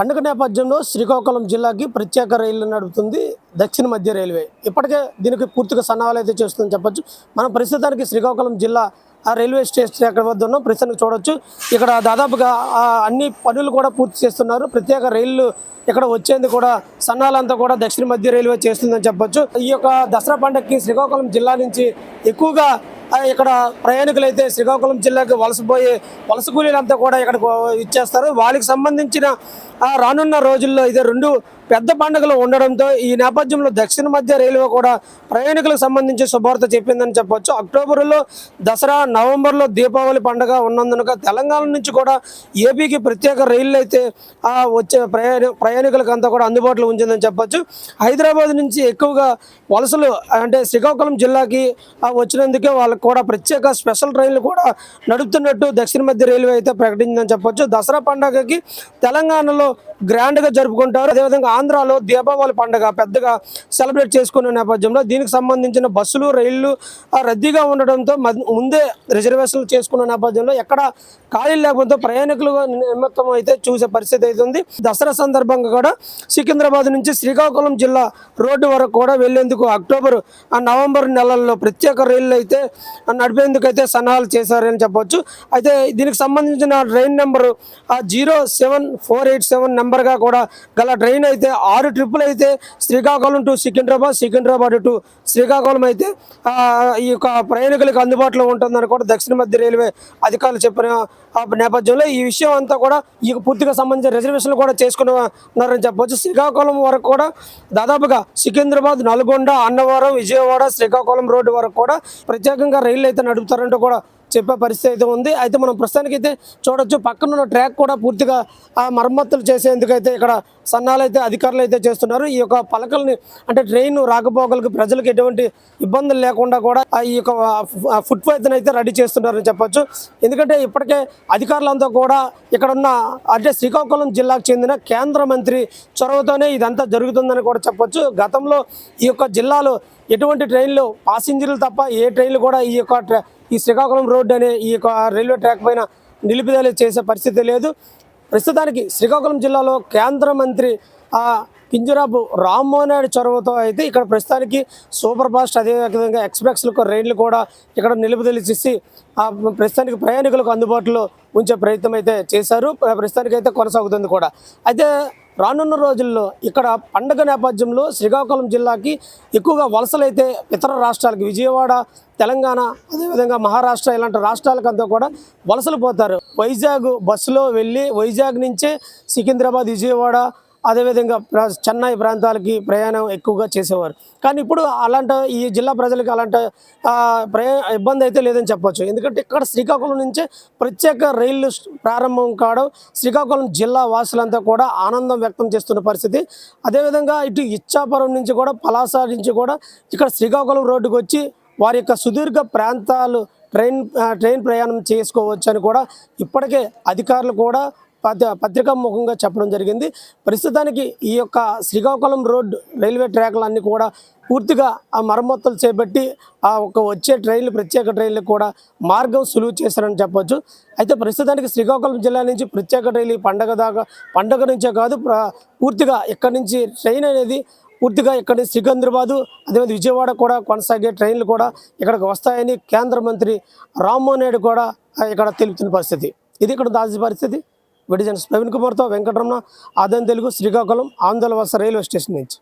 పండుగ నేపథ్యంలో శ్రీకాకుళం జిల్లాకి ప్రత్యేక రైళ్ళు నడుపుతుంది దక్షిణ మధ్య రైల్వే. ఇప్పటికే దీనికి పూర్తిగా సన్నాహాలు అయితే చేస్తుందని చెప్పొచ్చు. మనం ప్రస్తుతానికి శ్రీకాకుళం జిల్లా ఆ రైల్వే స్టేషన్ ఎక్కడ వద్ద ఉన్నాం ప్రస్తుతానికి చూడొచ్చు. ఇక్కడ దాదాపుగా అన్ని పనులు కూడా పూర్తి చేస్తున్నారు. ప్రత్యేక రైళ్ళు ఇక్కడ వచ్చేందుకు కూడా సన్నాహాలంతా కూడా దక్షిణ మధ్య రైల్వే చేస్తుందని చెప్పొచ్చు. ఈ యొక్క దసరా పండుగకి శ్రీకాకుళం జిల్లా నుంచి ఎక్కువగా ఇక్కడ ప్రయాణికులు అయితే శ్రీకాకుళం జిల్లాకి వలసపోయే వలస కూలీలంతా కూడా ఇక్కడ ఇచ్చేస్తారు. వాళ్ళకి సంబంధించిన రానున్న రోజుల్లో ఇదే రెండు పెద్ద పండుగలు ఉండడంతో ఈ నేపథ్యంలో దక్షిణ మధ్య రైల్వే కూడా ప్రయాణికులకు సంబంధించి శుభవార్త చెప్పిందని చెప్పొచ్చు. అక్టోబర్లో దసరా నవంబర్లో దీపావళి పండుగ ఉన్నందున తెలంగాణ నుంచి కూడా ఏపీకి ప్రత్యేక రైళ్ళు అయితే వచ్చే ప్రయాణ ప్రయాణికులకు అంతా కూడా అందుబాటులో ఉంచిందని చెప్పొచ్చు. హైదరాబాద్ నుంచి ఎక్కువగా వలసలు అంటే శ్రీకాకుళం జిల్లాకి వచ్చినందుకే వాళ్ళకి కూడా ప్రత్యేక స్పెషల్ ట్రైన్లు కూడా నడుపుతున్నట్టు దక్షిణ మధ్య రైల్వే అయితే ప్రకటించిందని చెప్పొచ్చు. దసరా పండుగకి తెలంగాణలో గ్రాండ్గా జరుపుకుంటారు. అదేవిధంగా ఆంధ్రాలో దీపావళి పండుగ పెద్దగా సెలబ్రేట్ చేసుకునే నేపథ్యంలో దీనికి సంబంధించిన బస్సులు రైళ్ళు రద్దీగా ఉండడంతో ముందే రిజర్వేషన్లు చేసుకున్న నేపథ్యంలో ఎక్కడ ఖాళీ లేకపోతే ప్రయాణికులు నిమిత్తం అయితే చూసే పరిస్థితి అయితే ఉంది. దసరా సందర్భంగా కూడా సికింద్రాబాద్ నుంచి శ్రీకాకుళం జిల్లా రోడ్డు వరకు కూడా వెళ్ళేందుకు అక్టోబర్ ఆ నవంబర్ నెలల్లో ప్రత్యేక రైళ్ళు అయితే నడిపేందుకు అయితే సన్నాహాలు చేశారని చెప్పొచ్చు. అయితే దీనికి సంబంధించిన ట్రైన్ నెంబరు ఆ zero seven four eight seven నెంబర్గా కూడా గల ట్రైన్ అయితే ఆరు ట్రిప్పులు అయితే శ్రీకాకుళం టు సికింద్రాబాద్ సికింద్రాబాద్ టు శ్రీకాకుళం అయితే ఈ యొక్క ప్రయాణికులకు అందుబాటులో ఉంటుందని కూడా దక్షిణ మధ్య రైల్వే అధికారులు చెప్పిన నేపథ్యంలో ఈ విషయం అంతా కూడా ఈ పూర్తిగా సంబంధించిన రిజర్వేషన్లు కూడా చేసుకున్నారని చెప్పవచ్చు శ్రీకాకుళం వరకు కూడా దాదాపుగా సికింద్రాబాద్ నల్గొండ అన్నవరం విజయవాడ శ్రీకాకుళం రోడ్డు వరకు కూడా ప్రత్యేకంగా రైళ్ళు అయితే నడుపుతారంటూ కూడా చెప్పే పరిస్థితి అయితే ఉంది. అయితే మనం ప్రస్తుతానికి అయితే చూడొచ్చు. పక్కన ఉన్న ట్రాక్ కూడా పూర్తిగా ఆ మరమ్మతులు చేసేందుకు అయితే ఇక్కడ సన్నాలు అయితే అధికారులు అయితే చేస్తున్నారు. ఈ యొక్క పలకల్ని అంటే ట్రైన్ రాకపోకలకు ప్రజలకు ఎటువంటి ఇబ్బందులు లేకుండా కూడా ఆ ఈ యొక్క ఫుట్ పైత్ అయితే రెడీ చేస్తున్నారని చెప్పొచ్చు. ఎందుకంటే ఇప్పటికే అధికారులంతా కూడా ఇక్కడున్న అంటే శ్రీకాకుళం జిల్లాకు చెందిన కేంద్ర మంత్రి చొరవతోనే ఇదంతా జరుగుతుందని కూడా చెప్పొచ్చు. గతంలో ఈ యొక్క జిల్లాలో ఎటువంటి ట్రైన్లు పాసింజర్లు తప్ప ఏ ట్రైన్లు కూడా ఈ యొక్క ఈ శ్రీకాకుళం రోడ్డు అనే ఈ యొక్క రైల్వే ట్రాక్ పైన నిలుపుదల చేసే పరిస్థితి లేదు. ప్రస్తుతానికి శ్రీకాకుళం జిల్లాలో కేంద్ర మంత్రి ఆ కింజరాపు రామ్మోహన్ నాయుడు చొరవతో అయితే ఇక్కడ ప్రస్తుతానికి సూపర్ ఫాస్ట్ అదేవిధంగా ఎక్స్ప్రెస్లకు రైళ్ళు కూడా ఇక్కడ నిలుపుదల చేసి ఆ ప్రస్తుతానికి ప్రయాణికులకు అందుబాటులో ఉంచే ప్రయత్నం అయితే చేశారు. ప్రస్తుతానికి అయితే కొనసాగుతుంది కూడా. అయితే రానున్న రోజుల్లో ఇక్కడ పండగ నేపథ్యంలో శ్రీకాకుళం జిల్లాకి ఎక్కువగా వలసలైతే ఇతర రాష్ట్రాలకి విజయవాడ తెలంగాణ అదేవిధంగా మహారాష్ట్ర ఇలాంటి రాష్ట్రాలకంతా కూడా వలసలు పోతారు. వైజాగ్ బస్సులో వెళ్ళి వైజాగ్ నుంచే సికింద్రాబాద్ విజయవాడ అదేవిధంగా చెన్నై ప్రాంతాలకి ప్రయాణం ఎక్కువగా చేసేవారు. కానీ ఇప్పుడు అలాంటి ఈ జిల్లా ప్రజలకు అలాంటి ప్రయా ఇబ్బంది అయితే లేదని చెప్పొచ్చు. ఎందుకంటే ఇక్కడ శ్రీకాకుళం నుంచే ప్రత్యేక రైళ్ళు ప్రారంభం కావడం శ్రీకాకుళం జిల్లా వాసులంతా కూడా ఆనందం వ్యక్తం చేస్తున్న పరిస్థితి. అదేవిధంగా ఇటు ఇచ్చాపురం నుంచి కూడా పలాస నుంచి కూడా ఇక్కడ శ్రీకాకుళం రోడ్డుకు వచ్చి వారి యొక్క సుదీర్ఘ ప్రాంతాలు ట్రైన్ ట్రైన్ ప్రయాణం చేసుకోవచ్చు అని కూడా ఇప్పటికే అధికారులు కూడా పత్రికా ముఖంగా చెప్పడం జరిగింది. ప్రస్తుతానికి ఈ యొక్క శ్రీకాకుళం రోడ్ రైల్వే ట్రాక్లన్నీ కూడా పూర్తిగా ఆ మరమ్మతులు చేపట్టి ఆ ఒక వచ్చే ట్రైన్లు ప్రత్యేక ట్రైన్లు కూడా మార్గం సులువు చేశారని చెప్పొచ్చు. అయితే ప్రస్తుతానికి శ్రీకాకుళం జిల్లా నుంచి ప్రత్యేక రైలు పండగ దాకా పండగ నుంచే కాదు పూర్తిగా ఇక్కడ నుంచి ట్రైన్ అనేది పూర్తిగా ఇక్కడ నుంచి సికింద్రాబాదు అదేవిధంగా విజయవాడ కూడా కొనసాగే ట్రైన్లు కూడా ఇక్కడికి వస్తాయని కేంద్ర మంత్రి రామ్మోహన్ నాయుడు కూడా ఇక్కడ తెలుపుతున్న పరిస్థితి. ఇది ఇక్కడ దాచి పరిస్థితి? విడిజన్స్ ప్రవీణ్ కుమార్తో వెంకటరమణ ఆదం తెలుగు శ్రీకాకుళం ఆంధ్రవలస రైల్వే స్టేషన్ నుంచి.